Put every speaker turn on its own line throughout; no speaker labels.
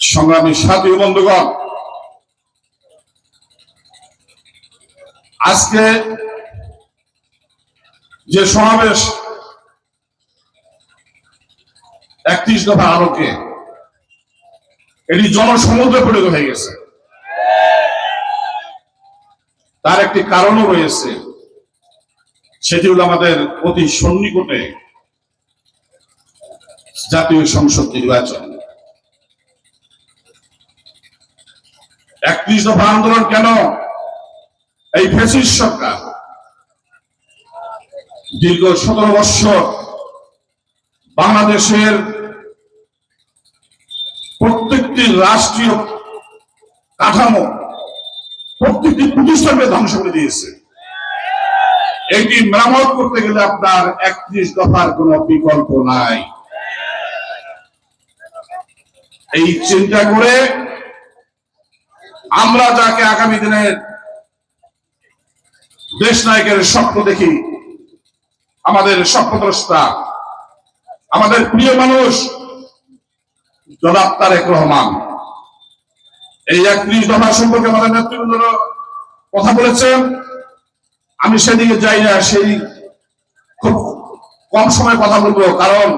সংগ্রামী সাথী বন্ধুগণ, আজকে যে সমাবেশ একত্রিশ দফা আলোকে, এটি জনসমুদ্রে পরিণত হয়ে গেছে। তার একটি কারণও রয়েছে, সেটি হলো আমাদের অতি সন্নিকটে জাতীয় সংসদ নির্বাচন। একত্রিশ দফা আন্দোলন কেন? এই ফেসিস সরকার দীর্ঘ সতেরো বৎসর বাংলাদেশের প্রত্যেকটি রাষ্ট্রীয় কাঠামো, প্রত্যেকটি প্রতিষ্ঠানকে ধ্বংস করে দিয়েছে। এটি মেরামত করতে গেলে আপনার একত্রিশ দফার কোনো বিকল্প নাই। এই চিন্তা করে আমরা যাকে আগামী দিনের দেশ নায়কের স্বপ্ন দেখি, আমাদের স্বপ্নদ্রষ্টা, আমাদের প্রিয় মানুষ জনাব তারেক রহমান। এই একত্রিশ দফা সম্পর্কে আমাদের নেতৃবৃন্দ কথা বলেছেন। আমি সেদিকে যাই না, সেই খুব কম সময় কথা বলব, কারণ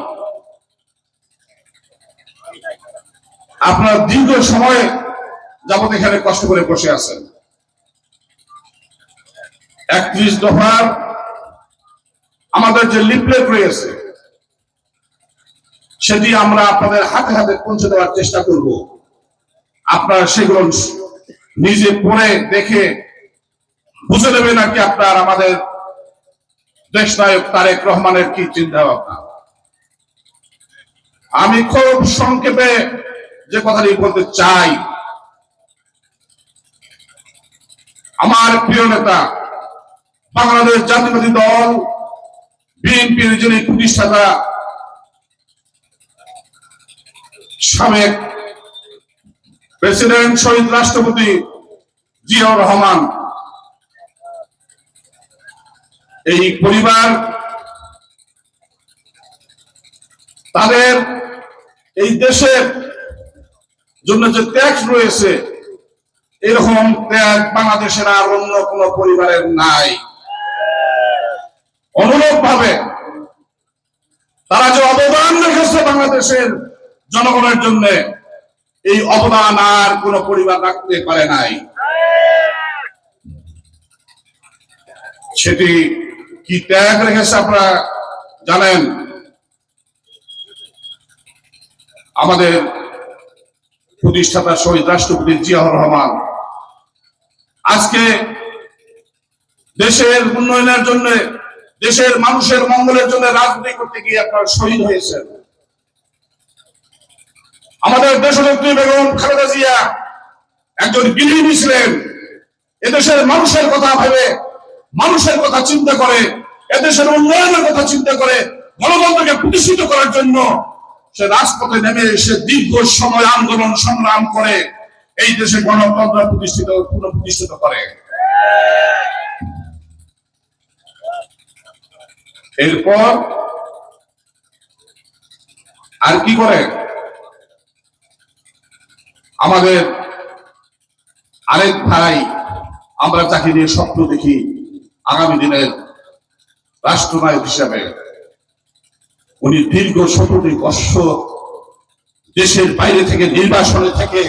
আপনার দীর্ঘ সময় যাবত এখানে কষ্ট করে বসে আছেন। একত্রিশ দফার আমাদের যে লিফলেট রয়েছে, সেটি আমরা আপনাদের হাতে হাতে পৌঁছে দেওয়ার চেষ্টা করব। আপনারা সেগুলো নিজে পড়ে দেখে বুঝে নেবেন আর কি আপনার আমাদের দেশ নায়ক তারেক রহমানের কি চিন্তা ভাবনা আমি খুব সংক্ষেপে যে কথাটি বলতে চাই আমার প্রিয় নেতা, বাংলাদেশ জাতীয়বাদী দল, বিএনপির যিনি প্রতিষ্ঠাতা, সাবেক প্রেসিডেন্ট, শহীদ রাষ্ট্রপতি জিয়াউর রহমান। এই পরিবার, তাদের এই দেশের জন্য যে ট্যাক্স রয়েছে এরকম ত্যাগ বাংলাদেশের আর অন্য কোন পরিবারের নাই। অনুরূপ ভাবে তারা যে অবদান রেখেছে বাংলাদেশের জনগণের জন্য, এই অবদান আর কোন পরিবার রাখতে পারে নাই। সেটি কি ত্যাগ রেখেছে আপনারা জানেন? আমাদের প্রতিষ্ঠাতা শহীদ রাষ্ট্রপতি জিয়াউর রহমান আজকে দেশের উন্নয়নের জন্য, দেশের মানুষের মঙ্গলের জন্য রাজনীতি করতে গিয়ে আপনার শহীদ হয়েছেন। আমাদের দেশনেত্রী বেগম খালেদা জিয়া একজন গৃহিণী ছিলেন। এদেশের মানুষের কথা ভেবে, মানুষের কথা চিন্তা করে, এদেশের উন্নয়নের কথা চিন্তা করে, গণতন্ত্রকে প্রতিষ্ঠিত করার জন্য সে রাজপথে নেমে এসে দীর্ঘ সময় আন্দোলন সংগ্রাম করে। এই দেশে গণতন্ত্র প্রতিষ্ঠিত, পুনঃপ্রতিষ্ঠিত করে। এরপর আর কি করে? আমাদের আরেক ভাই, আমরা যাকে নিয়ে স্বপ্ন দেখি আগামী দিনের রাষ্ট্রনায়ক হিসাবে। উনি দীর্ঘ বৎসর দেশের বাইরে থেকে, নির্বাসনে থেকে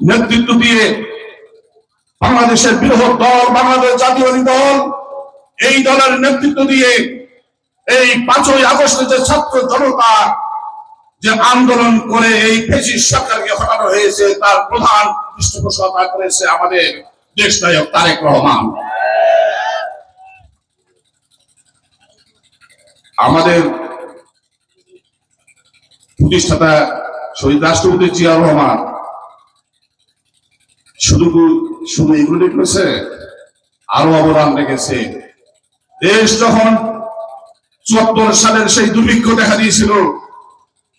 নেতৃত্ব দিয়ে বাংলাদেশের বৃহৎ দল, বাংলাদেশ জাতীয় দল, এই দলের নেতৃত্ব দিয়ে এই পাঁচই আগস্টে যে ছাত্র জনতা যে আন্দোলন করে এই ফেসিস সরকারকে হটানো হয়েছে, তার প্রধান পৃষ্ঠপোষকতা করেছে আমাদের দেশ নায়ক তারেক রহমান। আমাদের প্রতিষ্ঠাতা শহীদ রাষ্ট্রপতি জিয়াউর রহমান শুধু শুধু এগুলো লিখেছে আরও অবদান রেখেছে। দেশ যখন চুয়াত্তর সালের সেই দুর্ভিক্ষ দেখা দিয়েছিল,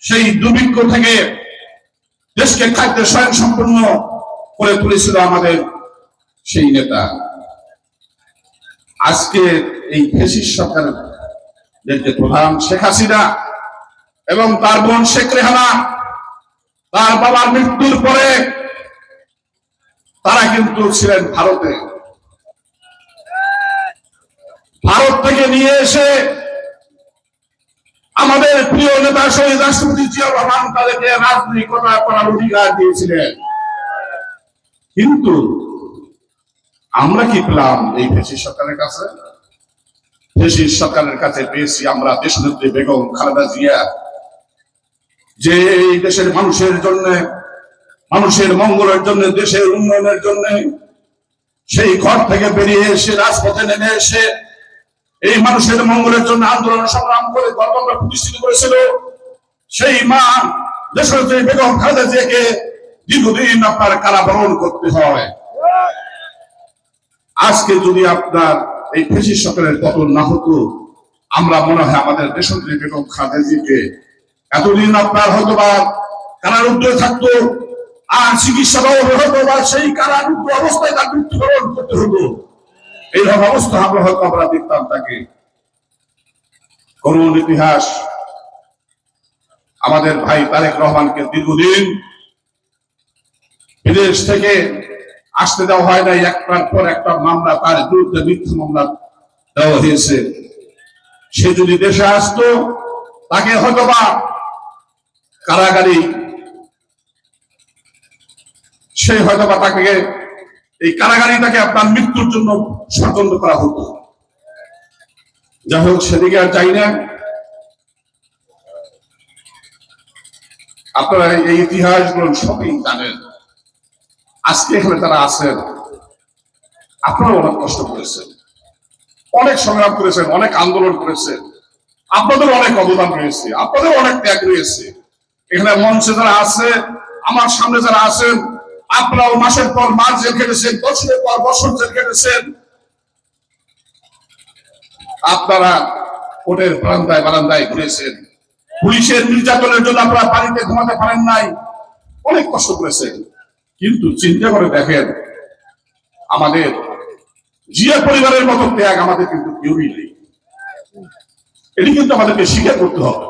সেই দুর্ভিক্ষ থেকে দেশকে খাদ্য স্বয়ং সম্পূর্ণ করে তুলেছিল আমাদের সেই নেতা। আজকে এই ফেসিস সরকারের যে প্রধান শেখ হাসিনা এবং তার বোন শেখ রেহানা, তার বাবার মৃত্যুর পরে তারা কিন্তু ছিলেন ভারতে। ভারত থেকে নিয়ে এসে আমাদের প্রিয় নেতা শহীদ রাষ্ট্রপতি জিয়া রহমান তাদেরকে রাজনৈতিকতা করার অধিকার দিয়েছিলেন। কিন্তু আমরা কি পেলাম এই ফেসিস সরকারের কাছে? ফেসিস সরকারের কাছে পেয়েছি আমরা দেশনেত্রী বেগম খালেদা জিয়া। যে এই দেশের মানুষের জন্য মানুষের মঙ্গলের জন্য, দেশের উন্নয়নের জন্য, সেই ঘর থেকে বেরিয়ে এসে রাজপথে নেমে এসে এই মানুষের মঙ্গলের জন্য আন্দোলন সংগ্রাম করে গণতন্ত্র প্রতিষ্ঠিত করেছিল। সেই মা দেশনেত্রী বেগম খালেদা জিয়াকে দীর্ঘদিন আপনার কারাবরণ করতে হয়। আজকে যদি আপনার এই ফেসি সরকারের পতন না হতো, আমরা মনে হয় আমাদের দেশনেত্রী বেগম খালেদা জিয়াকে এতদিন আপনার হয়তো বা কারারুদ্ধ থাকতো আর চিকিৎসা বা সেই অবস্থায় তার মৃত্যুবরণ করতে হতো এইরকম অবস্থা আমরা হয়তো আমরা দেখতাম তাকে। ইতিহাস, আমাদের ভাই তারেক রহমানকে দীর্ঘদিন বিদেশ থেকে আসতে দেওয়া হয় নাই, একটার পর একটা মামলা, তার বিরুদ্ধে মিথ্যা মামলা দেওয়া হয়েছে। সে যদি দেশে আসতো, তাকে হয়তোবা কারাগারি সে হয়তোবা তাকে এই কারাগারি তাকে আপনার মৃত্যুর জন্য ষড়যন্ত্র করা হতো যাই হোক, সেদিকে আর চাই না। আপনারা এই ইতিহাসগুলো সবই জানেন। আজকে এখানে তারা আছেন। আপনারা অনেক কষ্ট করেছেন। অনেক সংগ্রাম করেছেন, অনেক আন্দোলন করেছেন। আপনাদের অনেক অবদান রয়েছে, আপনাদের অনেক ত্যাগ রয়েছে। এখানে মঞ্চে যারা আছে, আমার সামনে যারা আছেন আপনারাও মাসের পর মাস জেল কেটেছেন, বছরের পর বছর জেল কেটেছেন, আপনারা কোর্টের বারান্দায় বারান্দায় ঘুরেছেন। পুলিশের নির্যাতনের জন্য আপনারা বাড়িতে ঘুমাতে পারেন নাই। অনেক কষ্ট করেছেন। কিন্তু চিন্তা করে দেখেন, আমাদের জিয়া পরিবারের মতো ত্যাগ আমাদের কিন্তু কেউই নেই। এটি কিন্তু আমাদেরকে স্বীকার করতে হবে।